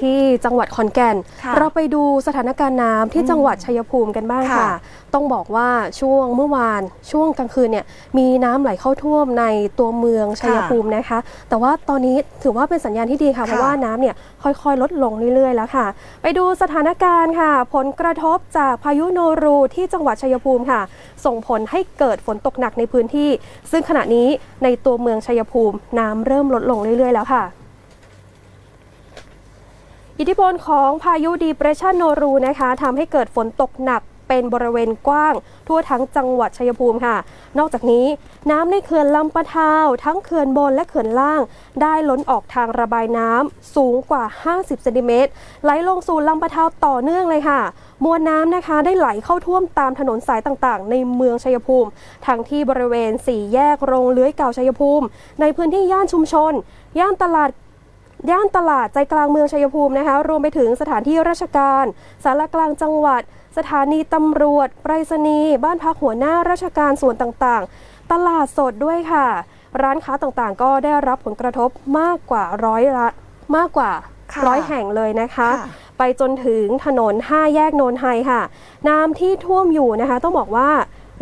ที่จังหวัดขอนแก่น ค่ะเราไปดูสถานการณ์น้ำที่จังหวัดชัยภูมิกันบ้างค่ะ ค่ะ ต้องบอกว่าช่วงเมื่อวานช่วงกลางคืนเนี่ยมีน้ำไหลเข้าท่วมในตัวเมืองชัยภูมินะคะ แต่ว่าตอนนี้ถือว่าเป็นสัญญาณที่ดีค่ะเพราะว่าน้ำเนี่ยค่อยๆ ลดลงเรื่อยๆ แล้วค่ะ ไปดูสถานการณ์ค่ะ ผลกระทบจากพายุโนรูที่จังหวัดชัยภูมิค่ะ ส่งผลให้เกิดฝนตกหนักในพื้นที่ ซึ่งขณะนี้ในตัวเมืองชัยภูมิน้ำเริ่มลดลงเรื่อยๆ แล้วค่ะ อิทธิพลของพายุดีเปรสชันโนรูนะคะทำให้เกิดฝนตกหนักเป็นบริเวณกว้าง ทั่วทั้งจังหวัดชัยภูมิค่ะ นอกจากนี้น้ำในเขื่อนลำปะทาว ทั้งเขื่อนบนและเขื่อนล่าง ได้ล้นออกทางระบายน้ำสูงกว่า 50เซนติเมตรไหลลงสู่ลำปะทาวต่อเนื่องเลยค่ะ มวลน้ำนะคะได้ไหลเข้าท่วมตามถนนสายต่างๆ ในเมืองชัยภูมิ ทั้งที่บริเวณสี่แยกโรงเลื้อยเก่าชัยภูมิ ในพื้นที่ย่านชุมชน ย่านตลาด ย่านตลาดใจกลางเมืองชัยภูมินะคะ รวมไปถึงสถานที่ราชการสารกลางจังหวัด สถานีตำรวจ ไปรษณีย์บ้านพักหัวหน้าราชการส่วนต่างๆ ตลาดสดด้วยค่ะ ร้านค้าต่างๆ ก็ได้รับผลกระทบมากกว่าร้อยละมากกว่าค่ะร้อยแห่งเลยนะคะค่ะไปจนถึงถนน 5 แยกโนนไฮค่ะ น้ำที่ท่วมอยู่นะคะ ต้องบอกว่า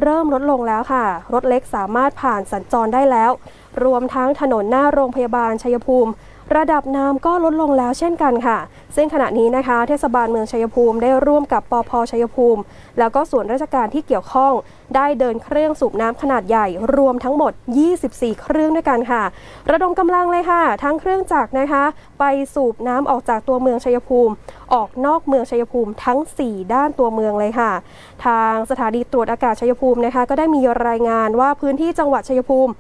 เริ่มลดลงแล้วค่ะ รถเล็กสามารถผ่านสัญจรได้แล้ว รวมทั้งถนนหน้าโรงพยาบาลชัยภูมิ ระดับน้ำก็ลดลงแล้วเช่นกันค่ะซึ่งขณะนี้นะคะ เทศบาลเมืองชัยภูมิได้ร่วมกับปอพชัยภูมิ แล้วก็ส่วนราชการที่เกี่ยวข้อง ได้เดินเครื่องสูบน้ำขนาดใหญ่ รวมทั้งหมด 24 เครื่องด้วยกันค่ะ ระดมกำลังเลยค่ะ ทั้งเครื่องจักรนะคะ ไปสูบน้ำออกจากตัวเมืองชัยภูมิ ออกนอกเมืองชัยภูมิทั้ง 4 ด้านตัวเมืองเลยค่ะ ทางสถานีตรวจอากาศชัยภูมินะคะ ก็ได้มีรายงานว่าพื้นที่จังหวัดชัยภูมิ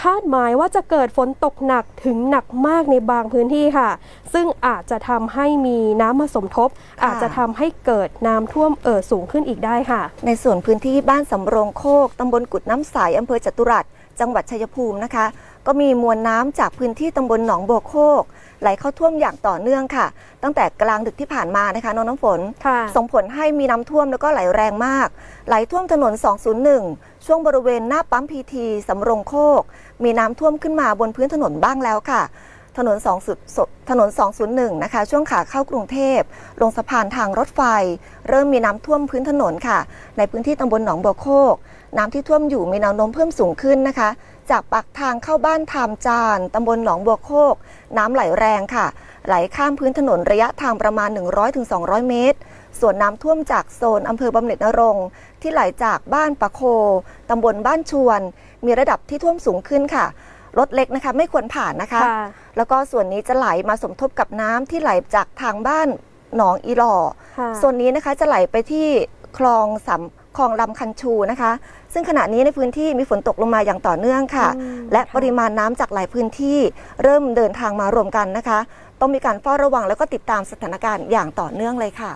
คาดหมายว่าจะเกิดฝนตกหนักถึงหนักมากในบางพื้นที่ค่ะ ซึ่งอาจจะทำให้มีน้ำมาสมทบค่ะอาจจะทำให้เกิดน้ำท่วมเอ่อสูงขึ้นอีกได้ค่ะ ในส่วนพื้นที่บ้านสำโรงโคกตำบลกุดน้ำใสอำเภอจตุรัสจังหวัดชัยภูมินะคะ ก็มีมวลน้ำจากพื้นที่ตำบลหนองบัวโคก ไหลเข้าท่วมอย่างต่อเนื่องค่ะ ตั้งแต่กลางดึกที่ผ่านมานะคะน้องน้ำฝน ค่ะ ส่งผลให้มีน้ำท่วมแล้วก็ไหลแรงมาก ไหลท่วมถนน 201 ช่วงบริเวณหน้าปั๊มพีทีสำโรงโคก มีน้ำท่วมขึ้นมาบนพื้นถนนบ้างแล้วค่ะ ถนน2ถนน 201 นะคะ ช่วงขาเข้ากรุงเทพ ลงสะพานทางรถไฟ เริ่มมีน้ำท่วมพื้นถนนค่ะ ในพื้นที่ตำบลหนองบัวโคก น้ำที่ท่วมอยู่มีแนวโน้มเพิ่มสูงขึ้นนะคะ จากปากทางเข้าบ้านทามจานตำบลหนองบัวโคก น้ำไหลแรงค่ะ ไหลข้ามพื้นถนนระยะทางประมาณ 100-200 เมตร ส่วนน้ำท่วมจากโซนอำเภอบำเหน็จนรงค์ที่ไหลจากบ้านปะโคตำบลบ้านชวน มีระดับที่ท่วมสูงขึ้นค่ะ รถเล็กนะคะไม่ควรผ่านนะคะค่ะแล้วก็ส่วนนี้จะไหลมาสมทบกับน้ำที่ไหลจากทางบ้านหนองอีหล่อค่ะส่วนนี้นะคะจะไหลไปที่คลองสำคลองลำคันชูนะคะ ซึ่งขณะนี้ในพื้นที่มีฝนตกลงมาอย่างต่อเนื่องค่ะอืมและค่ะปริมาณน้ำจากหลายพื้นที่เริ่มเดินทางมารวมกันนะคะ ต้องมีการเฝ้าระวังแล้วก็ติดตามสถานการณ์อย่างต่อเนื่องเลยค่ะ